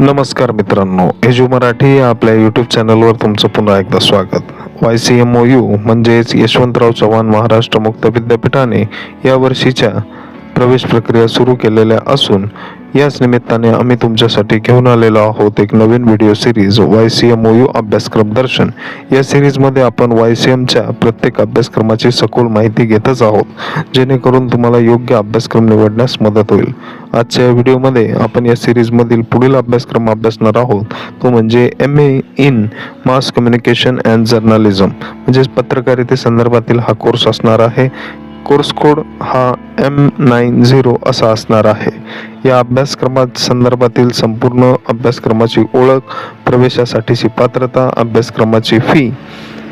नमस्कार मित्रांनो एजू मराठी या आपल्या यूट्यूब चॅनलवर तुमचं पुन्हा एकदा स्वागत. Y C M O U म्हणजेच यशवंतराव चव्हाण महाराष्ट्र मुक्त विद्यापीठाने या वर्षीच्या प्रवेश प्रक्रिया सुरू केलेल्या असून याच निमित्ताने आम्ही तुमच्यासाठी घेऊन आलेलो आहोत एक नवीन video series Y C M O U अभ्यासक्रम दर्शन. या सिरीजमध्ये आपण वाय सी एमच्या प्रत्येक अभ्यासक्रमाची सखोल माहिती घेतच आहोत जेणेकरून तुम्हाला योग्य अभ्यासक्रम निवडण्यास मदत होईल. आजच्या या व्हिडिओमध्ये आपण या सिरीजमधील पुढील अभ्यासक्रम अभ्यासणार आहोत. तो म्हणजे M A in mass communication and journalism म्हणजेच पत्रकारिते संदर्भातील हा कोर्स असणार आहे. कोर्स कोड हा एम नाईन झिरो असा असणार आहे. या अभ्यासक्रमात संदर्भातील संपूर्ण अभ्यासक्रमाची ओळख प्रवेशासाठीची पात्रता अभ्यासक्रमाची फी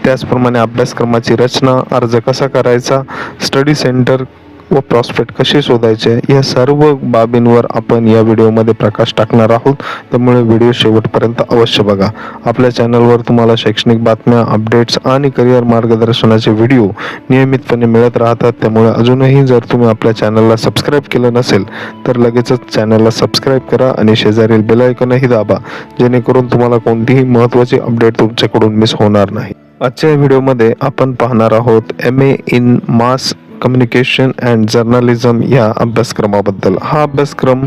त्याचप्रमाणे अभ्यासक्रमाची रचना अर्ज कसा करायचा स्टडी सेंटर व प्रॉस्पेक्ट कसे शोधायचे या सर्व बाबींवर आपण या व्हिडिओमध्ये प्रकाश टाकणार आहोत. त्यामुळे व्हिडिओ शेवटपर्यंत अवश्य बघा. आपल्या चॅनलवर तुम्हाला शैक्षणिक बातम्या अपडेट्स आणि करिअर मार्गदर्शनाचे व्हिडिओ नियमितपणे मिळत राहतात. त्यामुळे अजूनही जर तुम्ही आपल्या चॅनलला सबस्क्राईब केलं नसेल तर लगेचच चॅनलला सबस्क्राईब करा आणि शेजारील बेलायकनही दाबा जेणेकरून तुम्हाला कोणतीही महत्त्वाची अपडेट तुमच्याकडून मिस होणार नाही. आजच्या व्हिडिओमध्ये आपण पाहणार आहोत M A in mass communication and journalism या अभ्यासक्रमाबद्दल. हा अभ्यासक्रम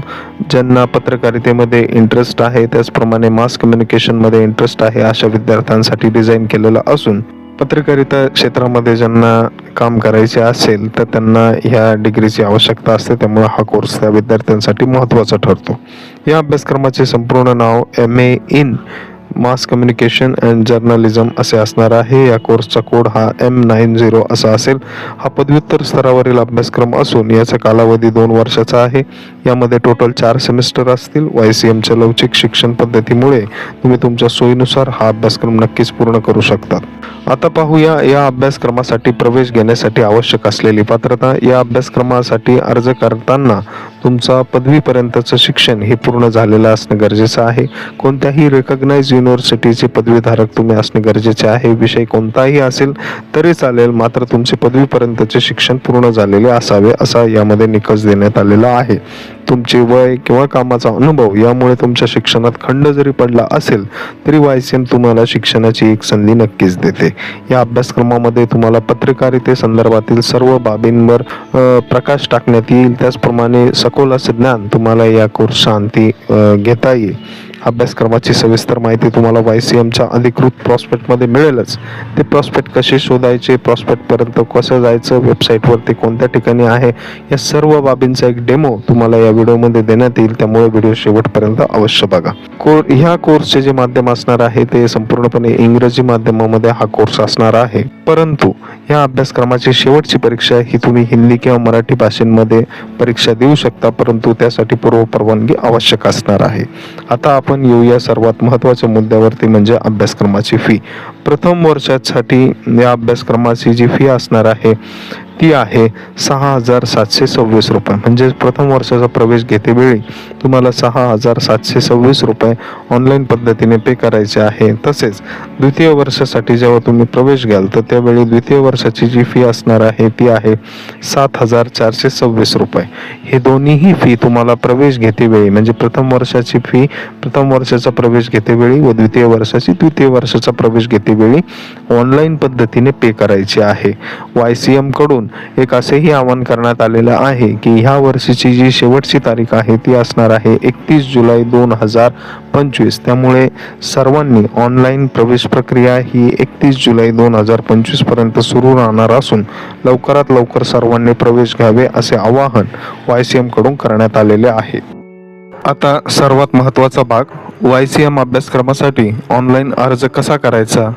ज्यांना पत्रकारितेमध्ये इंटरेस्ट आहे त्याचप्रमाणे मास कम्युनिकेशनमध्ये इंटरेस्ट आहे अशा विद्यार्थ्यांसाठी डिझाईन केलेला असून पत्रकारिता क्षेत्रामध्ये ज्यांना काम करायचे असेल तर त्यांना ह्या डिग्रीची आवश्यकता असते. त्यामुळे हा कोर्स त्या विद्यार्थ्यांसाठी महत्त्वाचा ठरतो. या अभ्यासक्रमाचे संपूर्ण नाव M A in mass communication and journalism असे असणार आहे. या कोर्सचा कोड हा एम नाईन झिरो असा असेल. हा पदव्युत्तर स्तरावरील अभ्यासक्रम असून याचा कालावधी दोन वर्षाचा आहे. यामध्ये टोटल चार सेमिस्टर असतील. वाय सी एमच्या लवचिक शिक्षण पद्धतीमुळे तुम्ही तुमच्या सोयीनुसार हा अभ्यासक्रम नक्कीच पूर्ण करू शकतात आता पाहूया या अभ्यासक्रमासाठी प्रवेश घेण्यासाठी आवश्यक असलेली पात्रता. या अभ्यासक्रमासाठी अर्ज करताना तुमचा पदवीपर्यंतचं शिक्षण हे पूर्ण झालेलं असणं गरजेचं आहे. कोणत्याही रेकग्नाइज युनिव्हर्सिटीचे पदवीधारक तुम्ही असणे गरजेचे आहे. विषय कोणताही असेल तरी चालेल मात्र तुमचे पदवीपर्यंतचे शिक्षण पूर्ण झालेले असावे असा यामध्ये निकष देण्यात आलेला आहे. तुमचे वय किंवा कामाचा अनुभव यामुळे तुमच्या शिक्षणात खंड जरी पडला असेल तरी वाय सी एम तुम्हाला शिक्षणाची एक संधी नक्कीच देते. या अभ्यासक्रमामध्ये तुम्हाला पत्रकारिते संदर्भातील सर्व बाबींवर प्रकाश टाकण्यात येईल. त्याचप्रमाणे सखोल असं ज्ञान तुम्हाला या कोर्स शांती घेता येईल. अभ्यासक्रमाची सविस्तर माहिती तुम्हाला वाय सी एमच्या अधिकृत प्रॉस्पेक्टमध्ये मिळेलच. ते प्रॉस्पेक्ट कसे शोधायचे प्रॉस्पेक्टपर्यंत कसं जायचं वेबसाईटवरती कोणत्या ठिकाणी आहे या सर्व बाबींचा एक डेमो तुम्हाला या व्हिडिओमध्ये देण्यात येईल. त्यामुळे व्हिडिओ शेवटपर्यंत अवश्य बघा. कोर ह्या कोर्सचे जे माध्यम असणार आहे ते संपूर्णपणे इंग्रजी माध्यमामध्ये हा कोर्स असणार आहे. परंतु या अभ्यासक्रमाची शेवटची परीक्षा ही तुम्ही हिंदी किंवा मराठी भाषेमध्ये परीक्षा देऊ शकता परंतु त्यासाठी पूर्व परवानगी आवश्यक असणार आहे. आता आपण येऊया सर्वात महत्त्वाच्या मुद्द्यावरती म्हणजे अभ्यासक्रमाची फी प्रथम वर्षासाठी या अभ्यासक्रमाची जी फी असणार आहे ती आहे सहा हजार सातशे सव्वीस रुपये. म्हणजे प्रथम वर्षाचा प्रवेश घेतेवेळी तुम्हाला सहा हजार सातशे सव्वीस रुपये ऑनलाईन पद्धतीने पे करायचे आहे. तसेच द्वितीय वर्षासाठी जेव्हा तुम्ही प्रवेश घ्याल तर त्यावेळी द्वितीय वर्षाची जी फी असणार आहे ती आहे सात हजार चारशे सव्वीस रुपये. हे दोन्हीही फी तुम्हाला प्रवेश घेतेवेळी म्हणजे प्रथम वर्षाची फी प्रथम वर्षाचा प्रवेश घेतेवेळी व द्वितीय वर्षाची द्वितीय वर्षाचा प्रवेश घेतेवेळी ऑनलाईन पद्धतीने पे करायची आहे. वाय सी एमकडून एक असेही आवाहन करण्यात आलेलं आहे की ह्या वर्षीची जी शेवटची तारीख आहे ती असणार आहे एकतीस जुलै दोन हजार पंचवीस. त्यामुळे सर्वांनी ऑनलाईन प्रवेश प्रक्रिया ही एकतीस जुलै दोन हजार पंचवीसपर्यंत सुरू राहणार असून लवकरात लवकर सर्वांनी प्रवेश घ्यावे असे आवाहन वाय सी एमकडून करण्यात आलेले आहे. आता सर्वात महत्त्वाचा भाग वाय सी एम अभ्यासक्रमासाठी ऑनलाईन अर्ज कसा करायचा?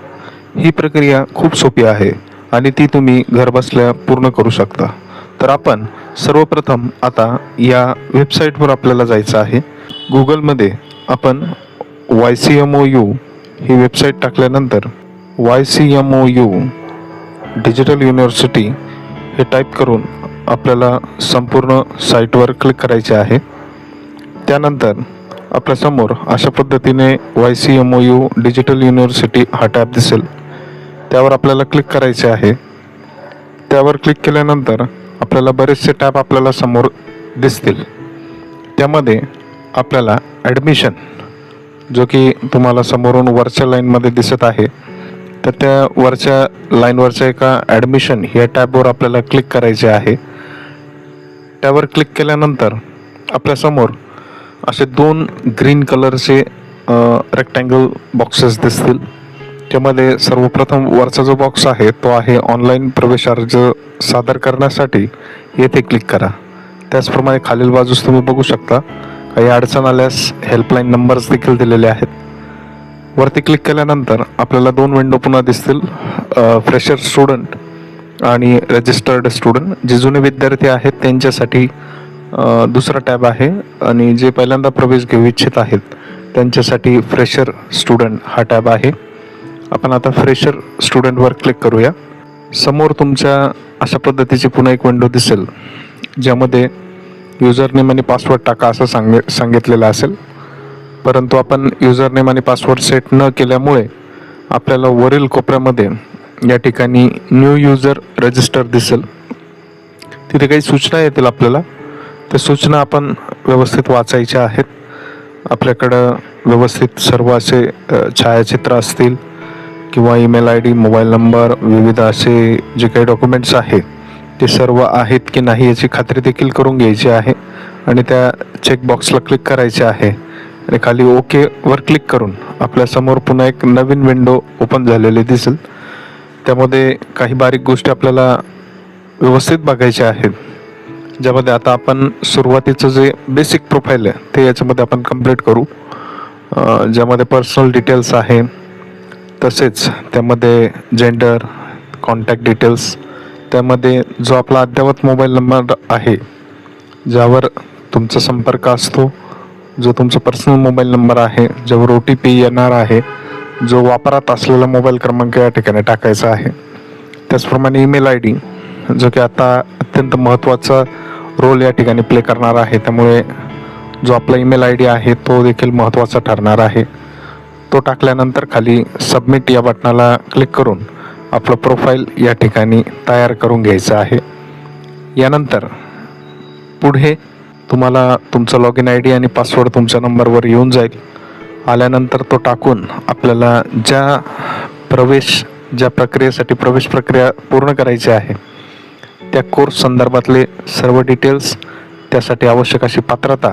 ही प्रक्रिया खूप सोपी आहे. आणि ती तुम्ही घरबसल्या पूर्ण करू शकता. तर आपण सर्वप्रथम आता या वेबसाईटवर आपल्याला जायचं आहे. गुगलमध्ये आपण Y C M O U ही वेबसाईट टाकल्यानंतर Y C M O U digital university हे टाईप करून आपल्याला संपूर्ण साईटवर क्लिक करायचे आहे. त्यानंतर आपल्यासमोर अशा पद्धतीने Y C M O U digital university हा टॅब दिसेल. त्यावर आपल्याला क्लिक करायचे आहे. त्यावर क्लिक केल्यानंतर आपल्याला बरेचसे टॅब आपल्याला समोर दिसतील. त्यामध्ये आपल्याला ॲडमिशन जो की तुम्हाला समोरून वरच्या लाईनमध्ये दिसत आहे तर त्या वरच्या लाईनवरच्या एका ॲडमिशन या टॅबवर आपल्याला क्लिक करायचे आहे. त्यावर क्लिक केल्यानंतर आपल्यासमोर असे दोन ग्रीन कलरचे रेक्टँगल बॉक्सेस दिसतील. त्यामध्ये सर्वप्रथम वरचा जो बॉक्स आहे तो आहे ऑनलाईन प्रवेश अर्ज सादर करण्यासाठी. येथे क्लिक करा. त्याचप्रमाणे खालील बाजूस तुम्ही बघू शकता काही अडचण आल्यास हेल्पलाईन नंबर्स देखील दिलेले आहेत. वरती क्लिक केल्यानंतर आपल्याला दोन विंडो पुन्हा दिसतील. फ्रेशर स्टुडंट आणि रजिस्टर्ड स्टुडंट जे जुने विद्यार्थी आहेत त्यांच्यासाठी दुसरा टॅब आहे. आणि जे पहिल्यांदा प्रवेश घेऊ इच्छित आहेत त्यांच्यासाठी फ्रेशर स्टुडंट हा टॅब आहे. आपण आता फ्रेशर स्टुडंटवर क्लिक करूया. समोर तुमच्या अशा पद्धतीची पुन्हा एक विंडो दिसेल ज्यामध्ये युजर नेम आणि पासवर्ड टाका असं सांग सांगितलेलं असेल. परंतु आपण युजर नेम आणि पासवर्ड सेट न केल्यामुळे आपल्याला वरील कोपऱ्यामध्ये या ठिकाणी न्यू युजर रजिस्टर दिसेल. तिथे काही सूचना येतील आपल्याला. त्या सूचना आपण व्यवस्थित वाचायच्या आहेत. आपल्याकडं व्यवस्थित सर्व असे छायाचित्र असतील. किंवा email I D mobile number विविध असे जे काही डॉक्युमेंट्स आहेत ते सर्व आहेत की नाही याची खात्री देखील करून घ्यायची आहे आणि त्या चेकबॉक्सला क्लिक करायचे आहे. आणि खाली ओकेवर क्लिक करून आपल्यासमोर पुन्हा एक नवीन विंडो ओपन झालेली दिसेल. त्यामध्ये काही बारीक गोष्टी आपल्याला व्यवस्थित बघायच्या आहेत. ज्यामध्ये आता आपण सुरुवातीचं जे बेसिक प्रोफाईल आहे ते याच्यामध्ये आपण कंप्लीट करू. ज्यामध्ये पर्सनल डिटेल्स आहे तसेच त्यामध्ये जेंडर कॉन्टॅक्ट डिटेल्स त्यामध्ये जो आपला अद्ययावत मोबाईल नंबर आहे ज्यावर तुमचा संपर्क असतो जो तुमचा पर्सनल मोबाईल नंबर आहे ज्यावर ओ टी पी येणार आहे जो वापरात असलेला मोबाईल क्रमांक या ठिकाणी टाकायचा आहे. त्याचप्रमाणे ईमेल आय डी जो की आता अत्यंत महत्त्वाचा रोल या ठिकाणी प्ले करणार आहे. त्यामुळे जो आपला ईमेल आय डी आहे तो देखील महत्त्वाचा ठरणार आहे. तो टाकल्यानंतर खाली सबमिट या बटनाला क्लिक करून आपलं प्रोफाईल या ठिकाणी तयार करून घ्यायचं आहे. यानंतर पुढे तुम्हाला तुमचं लॉग इन आय डी आणि पासवर्ड तुमच्या नंबरवर येऊन जाईल. आल्यानंतर तो टाकून आपल्याला ज्या प्रवेश ज्या प्रक्रियेसाठी प्रवेश प्रक्रिया पूर्ण करायची आहे त्या कोर्स संदर्भातले सर्व डिटेल्स त्यासाठी आवश्यक अशी पात्रता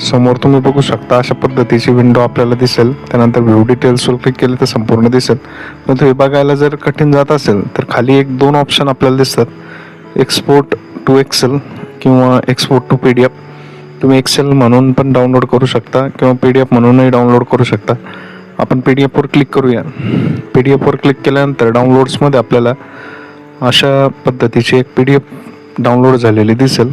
समोर तुम्ही बघू शकता अशा पद्धतीची विंडो आपल्याला दिसेल. त्यानंतर व्ह्यू डिटेल्सवर क्लिक केले तर संपूर्ण दिसेल. परंतु हे बघायला जर कठीण जात असेल तर खाली एक दोन ऑप्शन आपल्याला दिसतात. एक्सपोर्ट टू एक्सेल किंवा export to P D F तुम्ही एक्सेल म्हणून पण डाउनलोड करू शकता किंवा पी डी एफ म्हणूनही डाउनलोड करू शकता. आपण पी डी एफवर क्लिक करूया. पी डी एफवर क्लिक केल्यानंतर डाउनलोड्समध्ये आपल्याला अशा पद्धतीची एक पी डी एफ डाउनलोड झालेली दिसेल.